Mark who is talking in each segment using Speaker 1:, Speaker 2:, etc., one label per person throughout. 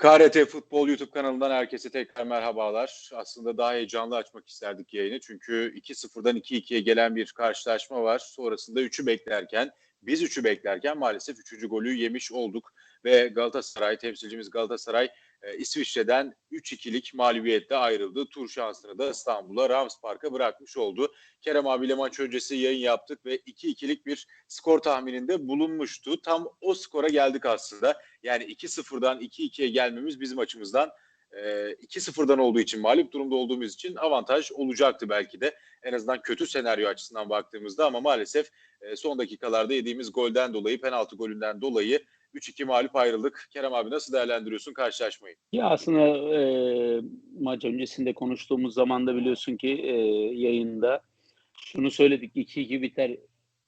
Speaker 1: KRT Futbol YouTube kanalından herkese tekrar merhabalar. Aslında daha heyecanlı açmak isterdik yayını. Çünkü 2-0'dan 2-2'ye gelen bir karşılaşma var. Sonrasında 3'ü beklerken, biz 3'ü beklerken maalesef 3. golü yemiş olduk. Ve Galatasaray, temsilcimiz Galatasaray e, İsviçre'den 3-2'lik mağlubiyetle ayrıldı. Tur şansını da İstanbul'a Rams Park'a bırakmış oldu. Kerem abiyle maç öncesi yayın yaptık ve 2-2'lik bir skor tahmininde bulunmuştu. Tam o skora geldik aslında. Yani 2-0'dan 2-2'ye gelmemiz bizim açımızdan e, 2-0'dan olduğu için mağlup durumda olduğumuz için avantaj olacaktı belki de. En azından kötü senaryo açısından baktığımızda ama maalesef e, son dakikalarda yediğimiz golden dolayı, penaltı golünden dolayı 3-2 mağlup ayrıldık. Kerem abi nasıl değerlendiriyorsun karşılaşmayı?
Speaker 2: Ya aslında e, maç öncesinde konuştuğumuz zaman da biliyorsun ki e, yayında şunu söyledik 2-2 biter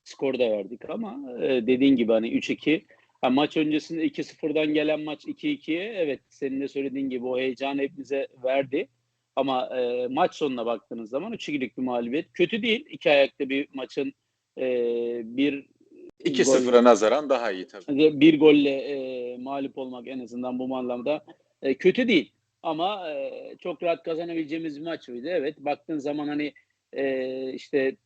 Speaker 2: skor da verdik ama e, dediğin gibi hani 3-2 ha, maç öncesinde 2-0'dan gelen maç 2-2'ye evet senin de söylediğin gibi o heyecan hepimize verdi. Ama e, maç sonuna baktığınız zaman 3-2'lik bir mağlubiyet. Kötü değil. iki ayakta bir maçın e, bir
Speaker 1: 2-0'a nazaran daha iyi tabii.
Speaker 2: Bir golle e, mağlup olmak en azından bu anlamda e, kötü değil. Ama e, çok rahat kazanabileceğimiz bir maç mıydı? Evet. Baktığın zaman hani e, işte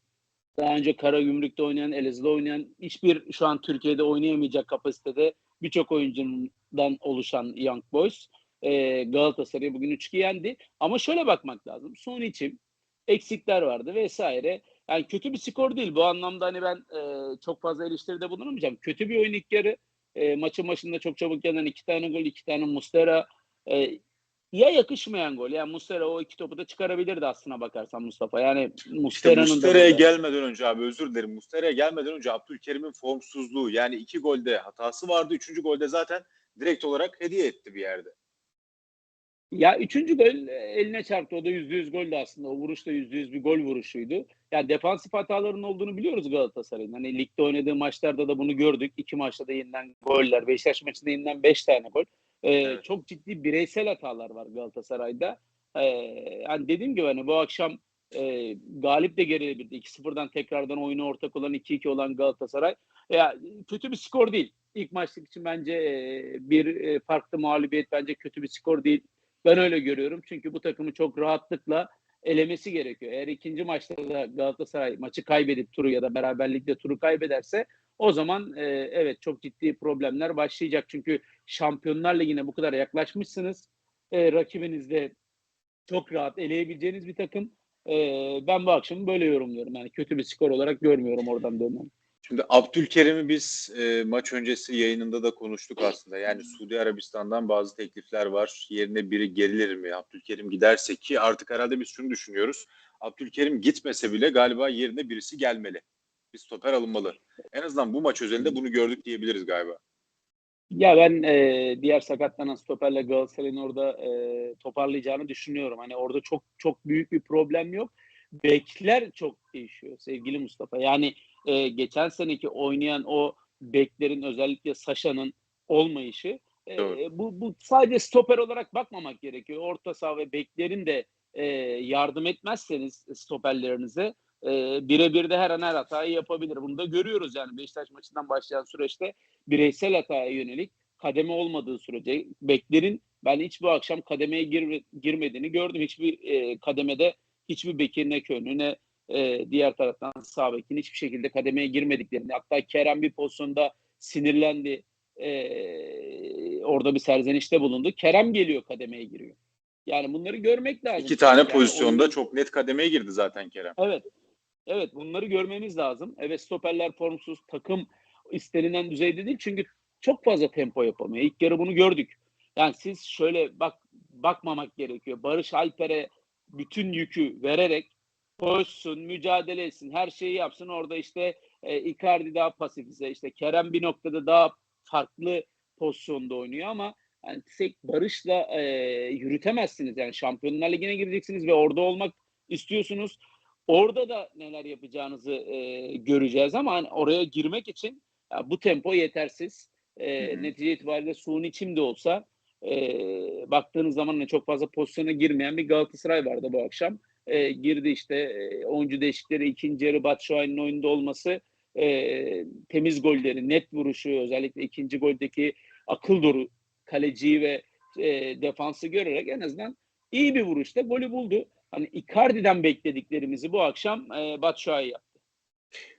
Speaker 2: daha önce Karagümrük'te oynayan, Elazığ'da oynayan hiçbir şu an Türkiye'de oynayamayacak kapasitede birçok oyuncundan oluşan Young Boys e, Galatasaray'ı bugün 3-2 yendi. Ama şöyle bakmak lazım. Son için eksikler vardı vesaire. Yani kötü bir skor değil. Bu anlamda hani ben e, çok fazla eleştiride bulunamayacağım. Kötü bir oyun ilk yarı. E, maçın başında çok çabuk gelen iki tane gol, iki tane Mustera. E, ya yakışmayan gol. Yani Mustera o iki topu da çıkarabilirdi aslına bakarsan Mustafa. Yani
Speaker 1: İşte
Speaker 2: Mustera'nın
Speaker 1: Mustera'ya
Speaker 2: da
Speaker 1: gelmeden önce abi özür dilerim. Mustera'ya gelmeden önce Abdülkerim'in formsuzluğu yani iki golde hatası vardı. Üçüncü golde zaten direkt olarak hediye etti bir yerde.
Speaker 2: Ya üçüncü gol e, eline çarptı. O da yüzde yüz goldü aslında. O vuruş da yüzde yüz bir gol vuruşuydu. Yani defansif hataların olduğunu biliyoruz Galatasaray'ın. Hani ligde oynadığı maçlarda da bunu gördük. İki maçta da yenilen goller. Beşiktaş maçında yenilen beş tane gol. Ee,
Speaker 1: Evet.
Speaker 2: Çok ciddi bireysel hatalar var Galatasaray'da. Ee, yani dediğim gibi hani bu akşam e, galip de gerilebildi. 2-0'dan tekrardan oyunu ortak olan 2-2 olan Galatasaray. Ya kötü bir skor değil. İlk maçlık için bence e, bir e, farklı mağlubiyet bence kötü bir skor değil. Ben öyle görüyorum. Çünkü bu takımı çok rahatlıkla elemesi gerekiyor. Eğer ikinci maçta da Galatasaray maçı kaybedip turu ya da beraberlikte turu kaybederse o zaman e, evet çok ciddi problemler başlayacak. Çünkü Şampiyonlar Ligi'ne bu kadar yaklaşmışsınız. E, rakibiniz de çok rahat eleyebileceğiniz bir takım. E, ben bu akşamı böyle yorumluyorum. Yani kötü bir skor olarak görmüyorum oradan dönmem.
Speaker 1: Şimdi Abdülkerim'i biz e, maç öncesi yayınında da konuştuk aslında. Yani Suudi Arabistan'dan bazı teklifler var. Yerine biri gerilir mi? Abdülkerim giderse ki artık herhalde biz şunu düşünüyoruz. Abdülkerim gitmese bile galiba yerine birisi gelmeli. Bir stoper alınmalı. En azından bu maç özelinde bunu gördük diyebiliriz galiba.
Speaker 2: Ya ben e, diğer sakatlanan stoperle Galatasaray'ın orada e, toparlayacağını düşünüyorum. Hani orada çok çok büyük bir problem yok. Bekler çok değişiyor sevgili Mustafa. Yani e, geçen seneki oynayan o beklerin özellikle Saşa'nın olmayışı e, bu, bu sadece stoper olarak bakmamak gerekiyor. Orta saha ve beklerin de e, yardım etmezseniz stoperlerinize e, birebir de her an her hatayı yapabilir. Bunu da görüyoruz yani Beşiktaş maçından başlayan süreçte bireysel hataya yönelik kademe olmadığı sürece beklerin ben hiç bu akşam kademeye gir, girmediğini gördüm. Hiçbir e, kademede hiçbir Bekir ne Könlü ne e, diğer taraftan sağ bekin hiçbir şekilde kademeye girmediklerini hatta Kerem bir pozisyonda sinirlendi e, orada bir serzenişte bulundu. Kerem geliyor kademeye giriyor. Yani bunları görmek lazım.
Speaker 1: İki tane
Speaker 2: Yani
Speaker 1: pozisyonda
Speaker 2: oyunun-
Speaker 1: çok net kademeye girdi zaten Kerem.
Speaker 2: Evet. Evet bunları görmemiz lazım. Evet stoperler formsuz, takım istenilen düzeyde değil. Çünkü çok fazla tempo yapamıyor. İlk yarı bunu gördük. Yani siz şöyle bak bakmamak gerekiyor. Barış Alper'e bütün yükü vererek koşsun, mücadele etsin, her şeyi yapsın. Orada işte e, Icardi daha pasifize, işte Kerem bir noktada daha farklı pozisyonda oynuyor ama yani tek Barış'la e, yürütemezsiniz. Yani Şampiyonlar Ligi'ne gireceksiniz ve orada olmak istiyorsunuz. Orada da neler yapacağınızı e, göreceğiz ama hani oraya girmek için ya bu tempo yetersiz. E. Netice itibariyle suni çim de olsa e, baktığınız zaman çok fazla pozisyona girmeyen bir Galatasaray vardı bu akşam. E, girdi işte e, oyuncu değişikleri ikinci yarı Batshuayi'nin oyunda olması e, temiz golleri, net vuruşu özellikle ikinci goldeki akıl doğru kaleciyi ve e, defansı görerek en azından iyi bir vuruşta golü buldu. Hani Icardi'den beklediklerimizi bu akşam e, Batshuayi yaptı.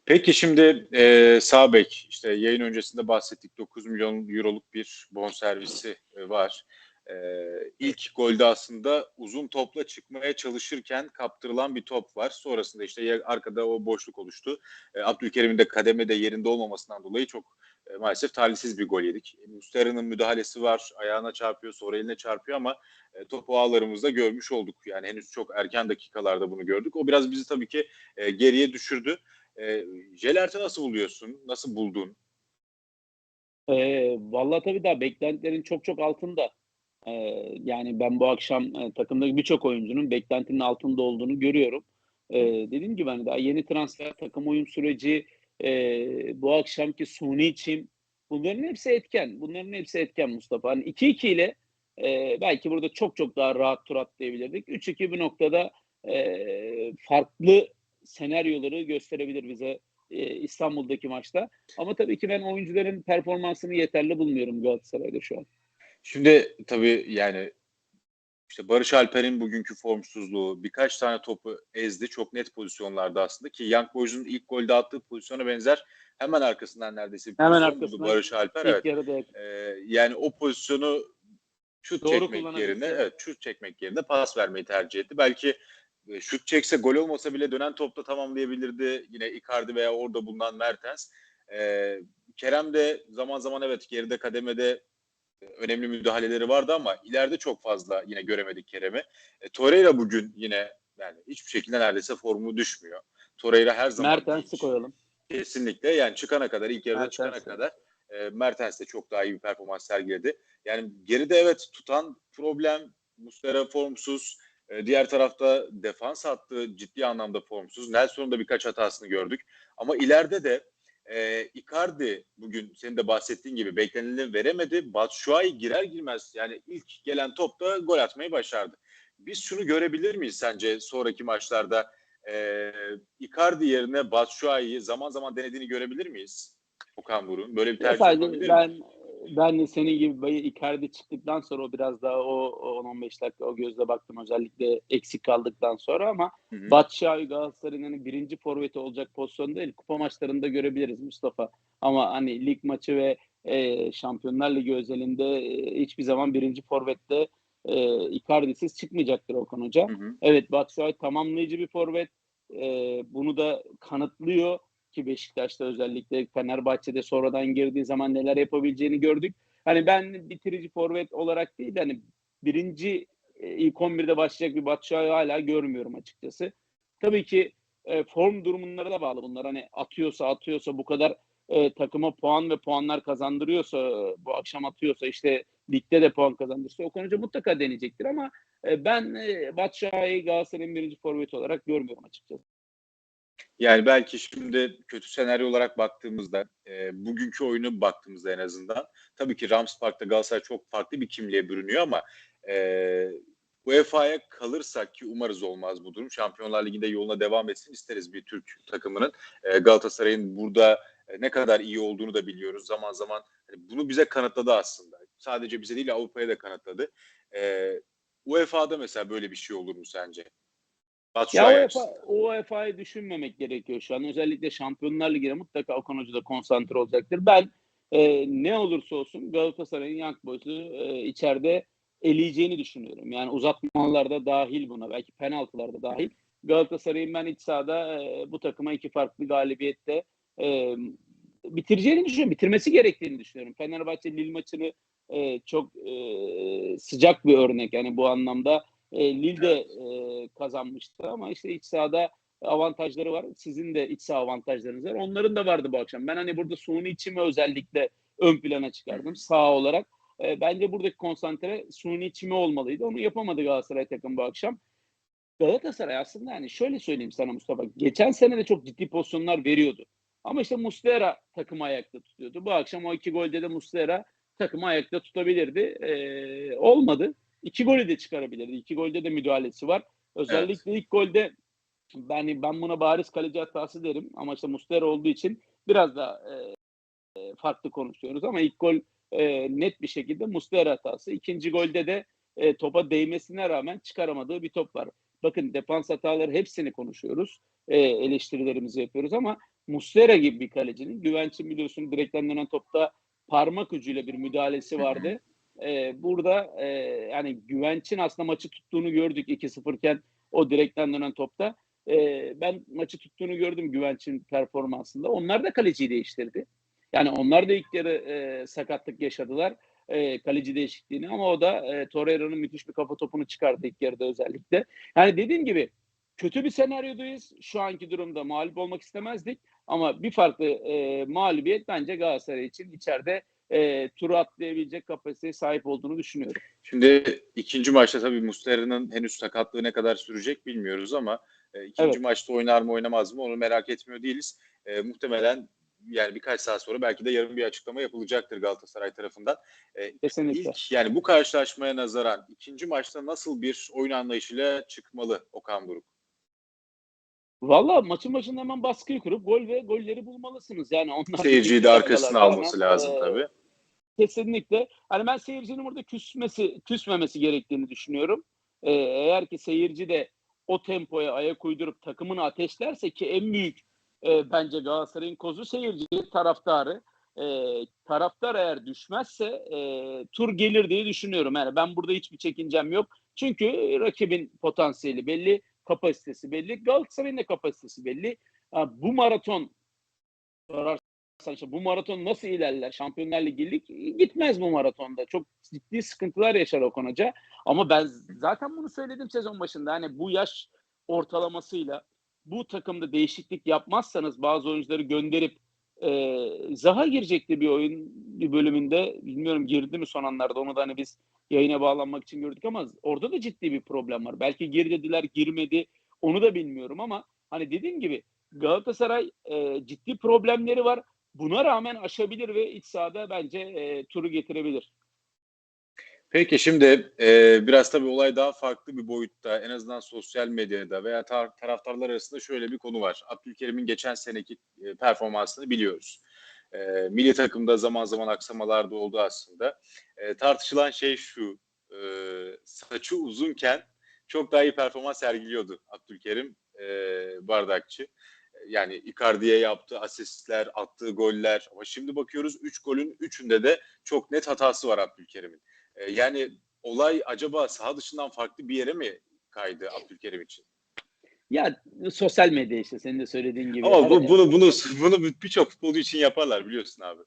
Speaker 1: Peki şimdi e, sağ işte yayın öncesinde bahsettik 9 milyon euroluk bir bonservisi e, var. E, ilk golde aslında uzun topla çıkmaya çalışırken kaptırılan bir top var. Sonrasında işte arkada o boşluk oluştu. E, Abdülkerim'in de kademede yerinde olmamasından dolayı çok e, maalesef talihsiz bir gol yedik. Mustera'nın müdahalesi var. Ayağına çarpıyor, sonra eline çarpıyor ama e, topu ağlarımızda görmüş olduk. Yani henüz çok erken dakikalarda bunu gördük. O biraz bizi tabii ki e, geriye düşürdü. E, Jelert'i nasıl buluyorsun? Nasıl buldun?
Speaker 2: E, vallahi tabii daha beklentilerin çok çok altında. E, yani ben bu akşam e, takımdaki birçok oyuncunun beklentinin altında olduğunu görüyorum. E, dediğim gibi hani daha yeni transfer, takım uyum süreci, e, bu akşamki suni çim bunların hepsi etken. Bunların hepsi etken Mustafa. Hani 2-2 ile e, belki burada çok çok daha rahat tur atlayabilirdik. 3-2 bir noktada e, farklı senaryoları gösterebilir bize e, İstanbul'daki maçta. Ama tabii ki ben oyuncuların performansını yeterli bulmuyorum Galatasaray'da şu an.
Speaker 1: Şimdi tabii yani işte Barış Alper'in bugünkü formsuzluğu birkaç tane topu ezdi. Çok net pozisyonlarda aslında ki Young Boys'un ilk golde attığı pozisyona benzer hemen arkasından neredeyse bir
Speaker 2: Hemen arkasından
Speaker 1: Barış Alper. Evet.
Speaker 2: yarıda
Speaker 1: Ee, yani o pozisyonu şut
Speaker 2: Doğru
Speaker 1: çekmek yerine evet şut çekmek yerine pas vermeyi tercih etti. Belki şut çekse gol olmasa bile dönen topla tamamlayabilirdi. Yine Icardi veya orada bulunan Mertens. Ee, Kerem de zaman zaman evet geride kademede e, önemli müdahaleleri vardı ama ileride çok fazla yine göremedik Kerem'i. E, Torreira bugün yine yani hiçbir şekilde neredeyse formu düşmüyor. Torreira her zaman
Speaker 2: Mertens'i koyalım.
Speaker 1: Kesinlikle yani çıkana kadar ilk yarıda çıkana
Speaker 2: Mertens de.
Speaker 1: kadar e, Mertens de çok daha iyi bir performans sergiledi. Yani geride evet tutan problem Muslera formsuz. E, diğer tarafta defans hattı ciddi anlamda formsuz. Nelson'un da birkaç hatasını gördük. Ama ileride de e, Icardi bugün senin de bahsettiğin gibi beklenileni veremedi. Batshuayi girer girmez yani ilk gelen topta gol atmayı başardı. Biz şunu görebilir miyiz sence sonraki maçlarda? E, Icardi yerine Batshuayi'yi zaman zaman denediğini görebilir miyiz? Okan Buruk'un böyle bir tercih
Speaker 2: sadece
Speaker 1: olabilir mi?
Speaker 2: Ben de senin gibi böyle Icardi çıktıktan sonra o biraz daha o, o 10-15 dakika o gözle baktım özellikle eksik kaldıktan sonra ama. Batshuayi Galatasaray'ın hani birinci forveti olacak pozisyon değil. Kupa maçlarında görebiliriz Mustafa. Ama hani lig maçı ve e, Şampiyonlar Ligi özelinde e, hiçbir zaman birinci forvette e, Icardi'siz çıkmayacaktır Okan Hoca.
Speaker 1: Hı hı.
Speaker 2: Evet Batshuayi tamamlayıcı bir forvet. Ee, bunu da kanıtlıyor ki Beşiktaş'ta özellikle Fenerbahçe'de sonradan girdiği zaman neler yapabileceğini gördük. Hani ben bitirici forvet olarak değil de hani birinci e, ilk 11'de başlayacak bir Batshuayi hala görmüyorum açıkçası. Tabii ki e, form durumlara da bağlı bunlar. Hani atıyorsa atıyorsa bu kadar e, takıma puan ve puanlar kazandırıyorsa bu akşam atıyorsa işte ligde de puan kazandırırsa Okan Hoca mutlaka deneyecektir ama e, Ben e, Batshuayi'yi Galatasaray'ın birinci forveti olarak görmüyorum açıkçası.
Speaker 1: Yani belki şimdi kötü senaryo olarak baktığımızda, e, bugünkü oyunu baktığımızda en azından tabii ki Rams Park'ta Galatasaray çok farklı bir kimliğe bürünüyor ama e, UEFA'ya kalırsak ki umarız olmaz bu durum. Şampiyonlar Ligi'nde yoluna devam etsin isteriz bir Türk takımının. E, Galatasaray'ın burada e, ne kadar iyi olduğunu da biliyoruz. Zaman zaman hani bunu bize kanıtladı aslında. Sadece bize değil Avrupa'ya da kanıtladı. E, UEFA'da mesela böyle bir şey olur mu sence?
Speaker 2: Ya
Speaker 1: Batshuayi
Speaker 2: UEFA. UEFA'yı düşünmemek gerekiyor şu an. Özellikle Şampiyonlar Ligi'ne mutlaka Okan Hoca da konsantre olacaktır. Ben e, ne olursa olsun Galatasaray'ın Young Boys'u e, içeride eleyeceğini düşünüyorum. Yani uzatmalarda dahil buna. Belki penaltılarda dahil. Galatasaray'ın ben iç sahada e, bu takıma iki farklı galibiyette e, bitireceğini düşünüyorum. Bitirmesi gerektiğini düşünüyorum. Fenerbahçe Lille maçını e, çok e, sıcak bir örnek. Yani bu anlamda e, Lille de e, kazanmıştı ama işte iç sahada avantajları var. Sizin de iç saha avantajlarınız var. Onların da vardı bu akşam. Ben hani burada suni içimi özellikle ön plana çıkardım sağ olarak. E, bence buradaki konsantre suni içimi olmalıydı. Onu yapamadı Galatasaray takım bu akşam. Galatasaray aslında yani şöyle söyleyeyim sana Mustafa. Geçen sene de çok ciddi pozisyonlar veriyordu. Ama işte Muslera takımı ayakta tutuyordu. Bu akşam o iki golde de Muslera takımı ayakta tutabilirdi. Ee, olmadı. İki golü de çıkarabilirdi. İki golde de müdahalesi var. Özellikle ilk golde ben ben buna bariz kaleci hatası derim ama işte Muslera olduğu için biraz da e, farklı konuşuyoruz ama ilk gol e, net bir şekilde Muslera hatası. İkinci golde de e, topa değmesine rağmen çıkaramadığı bir top var. Bakın defans hataları hepsini konuşuyoruz. E, eleştirilerimizi yapıyoruz ama Muslera gibi bir kalecinin Güvenç'in biliyorsun direkten dönen topta parmak ucuyla bir müdahalesi vardı. E, burada e, yani Güvenç'in aslında maçı tuttuğunu gördük 2-0 iken o direkten dönen topta. E, ben maçı tuttuğunu gördüm Güvenç'in performansında. Onlar da kaleciyi değiştirdi. Yani onlar da ilk yarı e, sakatlık yaşadılar e, kaleci değişikliğini ama o da e, Torreira'nın müthiş bir kafa topunu çıkardı ilk yarıda özellikle. Yani dediğim gibi kötü bir senaryodayız. Şu anki durumda mağlup olmak istemezdik ama bir farklı e, mağlubiyet bence Galatasaray için içeride e, turu atlayabilecek kapasiteye sahip olduğunu düşünüyorum.
Speaker 1: Şimdi ikinci maçta tabii Muslera'nın henüz sakatlığı ne kadar sürecek bilmiyoruz ama e, ikinci
Speaker 2: Evet.
Speaker 1: maçta oynar mı oynamaz mı onu merak etmiyor değiliz. E, muhtemelen yani birkaç saat sonra belki de yarın bir açıklama yapılacaktır Galatasaray tarafından. E,
Speaker 2: Kesinlikle.
Speaker 1: ilk yani bu karşılaşmaya nazaran ikinci maçta nasıl bir oyun anlayışıyla çıkmalı Okan Buruk?
Speaker 2: Valla maçın başında hemen baskıyı kurup gol ve golleri bulmalısınız. Yani onlar
Speaker 1: Seyirciyi de arkasına alması lazım
Speaker 2: Ee,
Speaker 1: tabii.
Speaker 2: Kesinlikle. Hani ben seyircinin burada küsmesi, küsmemesi gerektiğini düşünüyorum. Ee, eğer ki seyirci de o tempoya ayak uydurup takımını ateşlerse ki en büyük e, bence Galatasaray'ın kozu seyirci taraftarı. E, taraftar eğer düşmezse e, tur gelir diye düşünüyorum. Yani ben burada hiçbir çekincem yok. Çünkü rakibin potansiyeli belli, kapasitesi belli. Galatasaray'ın da kapasitesi belli. Ha, bu maraton işte bu maraton nasıl ilerler? Şampiyonlar Ligi lig gitmez bu maratonda. Çok ciddi sıkıntılar yaşar Okan Hoca. Ama ben zaten bunu söyledim sezon başında. Hani bu yaş ortalamasıyla bu takımda değişiklik yapmazsanız bazı oyuncuları gönderip e, Zaha girecekti bir oyun bir bölümünde. Bilmiyorum girdi mi son anlarda onu da hani biz yayına bağlanmak için gördük ama orada da ciddi bir problem var. Belki gir dediler girmedi onu da bilmiyorum ama hani dediğim gibi Galatasaray e, ciddi problemleri var. Buna rağmen aşabilir ve iç sahada bence e, turu getirebilir.
Speaker 1: Peki şimdi e, biraz tabii olay daha farklı bir boyutta en azından sosyal medyada veya tar- taraftarlar arasında şöyle bir konu var. Abdülkerim'in geçen seneki e, performansını biliyoruz. E, milli takımda zaman zaman aksamalar da oldu aslında. E, tartışılan şey şu, e, saçı uzunken çok daha iyi performans sergiliyordu Abdülkerim e, Bardakçı. Yani Icardi'ye yaptığı asistler, attığı goller ama şimdi bakıyoruz 3 golün 3'ünde de çok net hatası var Abdülkerim'in. E, yani olay acaba saha dışından farklı bir yere mi kaydı Abdülkerim için?
Speaker 2: Ya sosyal medya işte senin de söylediğin gibi.
Speaker 1: Ama bu, bunu bunu bunu birçok futbolcu için yaparlar biliyorsun abi.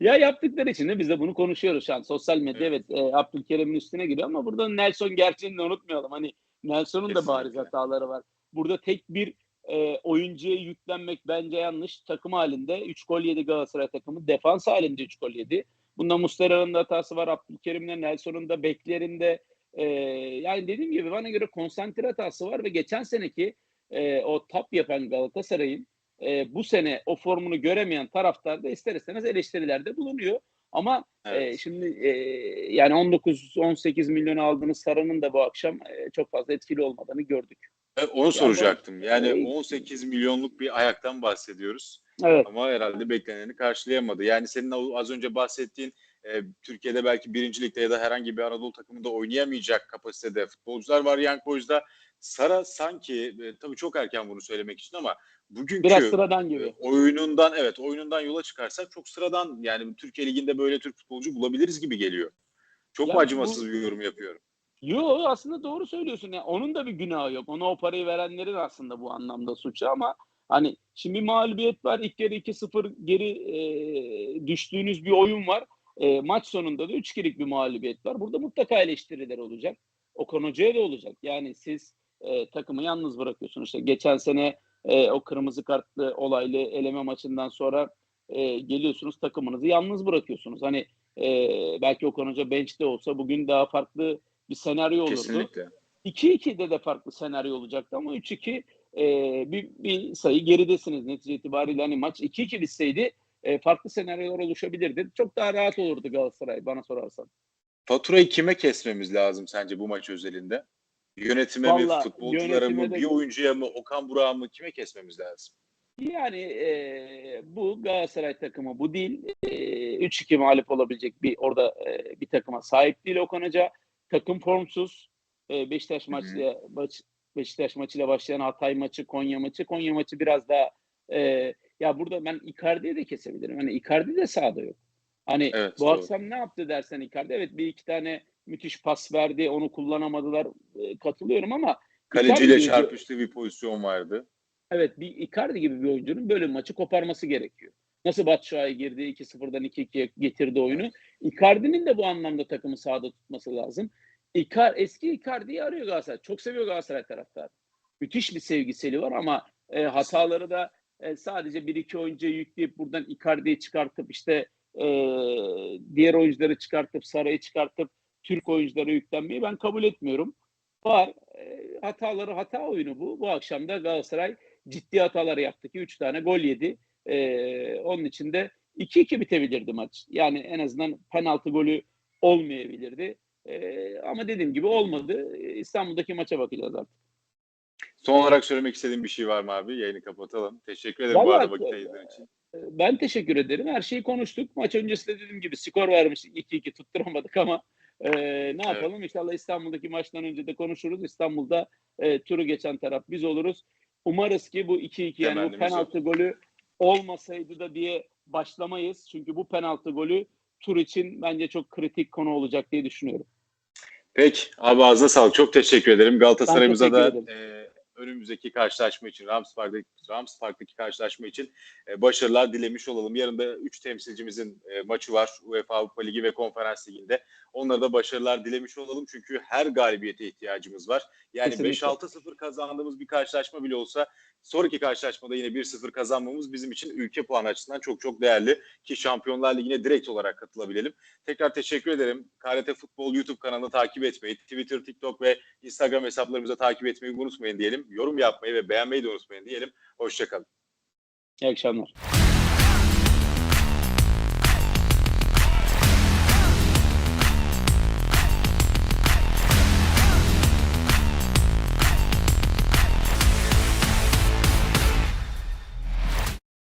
Speaker 2: Ya yaptıkları için de biz de bunu konuşuyoruz şu an. Sosyal medya
Speaker 1: Evet.
Speaker 2: evet, e, Abdülkerim'in üstüne giriyor ama burada Nelson gerçeğini de unutmayalım. Hani Nelson'un da bariz hataları var. Burada tek bir e, oyuncuya yüklenmek bence yanlış. Takım halinde 3 gol yedi Galatasaray takımı. Defans halinde 3 gol yedi. Bunda Muslera'nın da hatası var. Abdülkerim'le Nelson'un da beklerinde e, yani dediğim gibi bana göre konsantre hatası var ve geçen seneki e, o tap yapan Galatasaray'ın e, bu sene o formunu göremeyen taraftar da ister istemez eleştirilerde bulunuyor. Ama
Speaker 1: Evet.
Speaker 2: e, şimdi e, yani 19-18 milyon aldığınız Sarı'nın da bu akşam e, çok fazla etkili olmadığını gördük.
Speaker 1: E, onu soracaktım. Yani
Speaker 2: e,
Speaker 1: 18 milyonluk bir ayaktan bahsediyoruz.
Speaker 2: Evet.
Speaker 1: Ama herhalde bekleneni karşılayamadı. Yani senin az önce bahsettiğin e, Türkiye'de belki birinci ligde ya da herhangi bir Anadolu takımında oynayamayacak kapasitede futbolcular var Boys'da. Sara sanki e, tabii çok erken bunu söylemek için ama bugünkü
Speaker 2: Biraz sıradan
Speaker 1: e,
Speaker 2: gibi.
Speaker 1: oyunundan evet oyunundan yola çıkarsak çok sıradan yani Türkiye liginde böyle Türk futbolcu bulabiliriz gibi geliyor. Çok
Speaker 2: Ya
Speaker 1: mu
Speaker 2: bu-
Speaker 1: acımasız bir yorum yapıyorum?
Speaker 2: Yo aslında doğru söylüyorsun. Yani onun da bir günahı yok. Ona o parayı verenlerin aslında bu anlamda suçu ama hani şimdi bir mağlubiyet var. İlk yarı 2-0 geri e, düştüğünüz bir oyun var. E, maç sonunda da 3-2'lik bir mağlubiyet var. Burada mutlaka eleştiriler olacak. Okan Hoca'ya da olacak. Yani siz e, takımı yalnız bırakıyorsunuz. İşte geçen sene e, o kırmızı kartlı olaylı eleme maçından sonra e, geliyorsunuz takımınızı yalnız bırakıyorsunuz. Hani e, belki Okan Hoca bench'te olsa bugün daha farklı bir senaryo olurdu.
Speaker 1: Kesinlikle.
Speaker 2: 2-2'de de farklı senaryo olacaktı ama 3-2 e, bir, bir sayı geridesiniz netice itibariyle. Hani maç 2-2 bitseydi e, farklı senaryolar oluşabilirdi. Çok daha rahat olurdu Galatasaray bana sorarsan.
Speaker 1: Faturayı kime kesmemiz lazım sence bu maç özelinde? Yönetime mi,
Speaker 2: Vallahi
Speaker 1: futbolculara
Speaker 2: yönetime
Speaker 1: mı,
Speaker 2: de-
Speaker 1: bir oyuncuya mı, Okan Burak'a mı kime kesmemiz lazım?
Speaker 2: Yani e, bu Galatasaray takımı bu değil. E, 3-2 mağlup olabilecek bir orada e, bir takıma sahip değil Okan Hoca. Takım formsuz. E, Beşiktaş maçıyla maç, Beşiktaş maçıyla başlayan Hatay maçı, Konya maçı. Konya maçı biraz daha e, ya burada ben Icardi'yi de kesebilirim. Hani Icardi de sahada yok. Hani
Speaker 1: Evet,
Speaker 2: bu
Speaker 1: doğru.
Speaker 2: akşam ne yaptı dersen Icardi. Evet bir iki tane müthiş pas verdi. Onu kullanamadılar. E, katılıyorum ama
Speaker 1: Kaleciyle
Speaker 2: Icardi-
Speaker 1: çarpıştığı bir pozisyon vardı.
Speaker 2: Evet bir Icardi gibi bir oyuncunun böyle maçı koparması gerekiyor. Nasıl Batshuayi girdi 2-0'dan 2-2'ye getirdi oyunu. Icardi'nin de bu anlamda takımı sahada tutması lazım. Icar, eski Icardi'yi arıyor Galatasaray. Çok seviyor Galatasaray taraftarı. Müthiş bir sevgiseli var ama e, hataları da e, sadece bir iki oyuncuyu yükleyip buradan Icardi'yi çıkartıp işte e, diğer oyuncuları çıkartıp Saray'ı çıkartıp Türk oyunculara yüklenmeyi ben kabul etmiyorum. Var. E, hataları hata oyunu bu. Bu akşam da Galatasaray ciddi hatalar yaptı ki 3 tane gol yedi. Ee, onun için de 2-2 bitebilirdi maç. Yani en azından penaltı golü olmayabilirdi. Ee, ama dediğim gibi olmadı. Ee, İstanbul'daki maça bakacağız artık.
Speaker 1: Son olarak söylemek istediğim bir şey var mı abi? Yayını kapatalım. Teşekkür ederim bu
Speaker 2: Vallahi-
Speaker 1: arada vakit ayırdığın için.
Speaker 2: Ee, Ben teşekkür ederim. Her şeyi konuştuk. Maç öncesinde dediğim gibi skor vermiş 2-2 tutturamadık ama e, ne yapalım? İnşallah İstanbul'daki maçtan önce de konuşuruz. İstanbul'da e, turu geçen taraf biz oluruz. Umarız ki bu 2-2 yani bu penaltı golü olmasaydı da diye başlamayız. Çünkü bu penaltı golü tur için bence çok kritik konu olacak diye düşünüyorum.
Speaker 1: Peki. Abi ağzına sağlık. Çok teşekkür ederim. Galatasaray'ımıza da e, önümüzdeki karşılaşma için, Rams Park'taki, Rams Park'taki karşılaşma için e, başarılar dilemiş olalım. Yarın da 3 temsilcimizin e, maçı var. UEFA Avrupa Ligi ve Konferans Ligi'nde. Onlara da başarılar dilemiş olalım. Çünkü her galibiyete ihtiyacımız var. Yani
Speaker 2: Kesinlikle.
Speaker 1: 5-6-0 kazandığımız bir karşılaşma bile olsa sonraki karşılaşmada yine 1-0 kazanmamız bizim için ülke puanı açısından çok çok değerli. Ki Şampiyonlar Ligi'ne direkt olarak katılabilelim. Tekrar teşekkür ederim. KRT Futbol YouTube kanalını takip etmeyi, Twitter, TikTok ve Instagram hesaplarımıza takip etmeyi unutmayın diyelim. Yorum yapmayı ve beğenmeyi de unutmayın diyelim. Hoşçakalın.
Speaker 2: İyi akşamlar.